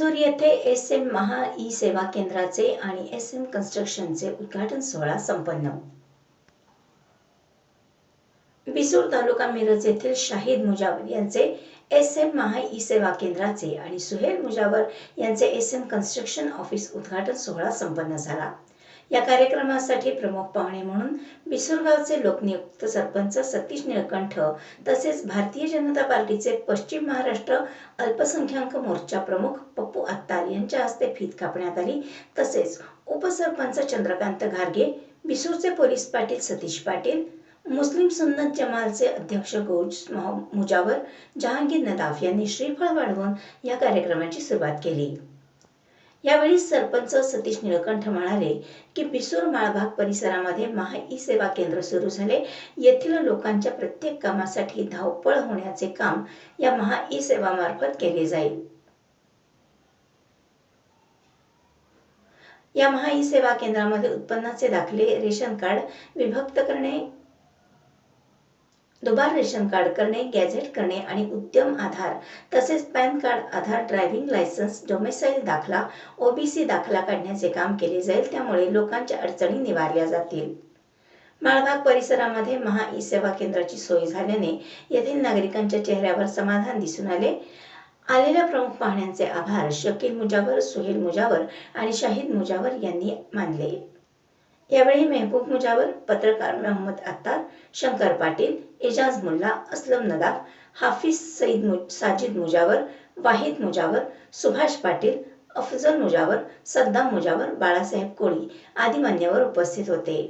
बिसोर येथे S M महा E सेवा केंद्राचे आणि एस एम कन्स्ट्रक्शनचे उद्घाटन सोहळा संपन्न. बिसूर तालुका मिरज येथील शाहिद मुजावर यांचे एस एम महा ई सेवा केंद्राचे आणि सुहेल मुजावर यांचे एस एम कन्स्ट्रक्शन ऑफिस उद्घाटन सोहळा संपन्न झाला. या कार्यक्रमासाठी प्रमुख पाहुणे म्हणून बिसुरगावचे लोकनियुक्त सरपंच सतीश निळकंठ तसेच भारतीय जनता पार्टीचे पश्चिम महाराष्ट्र अल्पसंख्याक मोर्चा प्रमुख पप्पू अत्तार यांच्या हस्ते फीत कापण्यात आली. तसेच उपसरपंच चंद्रकांत घारगे बिसूरचे पोलीस पाटील सतीश पाटील मुस्लिम सुन्नत जमालचे अध्यक्ष गौज मुजावर जहांगीर नदाफ यांनी श्रीफळ वाढवून या कार्यक्रमाची सुरुवात केली. यावेळी सरपंच सतीश निळकंठ म्हणाले की बिसूर माळभाग परिसरामध्ये महा ई सेवा केंद्र सुरू झाले. येथील लोकांच्या प्रत्येक कामासाठी धावपळ होण्याचे काम या महा ई सेवा मार्फत केले जाईल. या महा ई सेवा केंद्रामध्ये उत्पन्नाचे दाखले रेशन कार्ड विभक्त करणे दुबार रेशन कार्ड करणे गॅझेट करणे आणि उद्यम आधार तसेच pan card Aadhaar driving licence domicile दाखला ओबीसी दाखला काढण्याचे काम केले जाईल त्यामुळे लोकांच्या अडचणी निवारल्या जातील. माळबाग परिसरामध्ये महा ई सेवा केंद्राची सोय झाल्याने येथील नागरिकांच्या चेहऱ्यावर समाधान दिसून आले. आलेल्या प्रमुख पाहुण्यांचे आभार शकील मुजावर सुहेल मुजावर आणि शाहिद मुजावर यांनी मानले. यावेळी मेहबूब मुजावर पत्रकार मोहम्मद अत्तार शंकर पाटील एजाज मुल्ला असलम नदाफ हाफिज सईद मु साजिद मुजावर वाहिद मुजावर सुभाष पाटील अफजल मुजावर सद्दाम मुजावर बाळासाहेब कोळी आदी मान्यवर उपस्थित होते.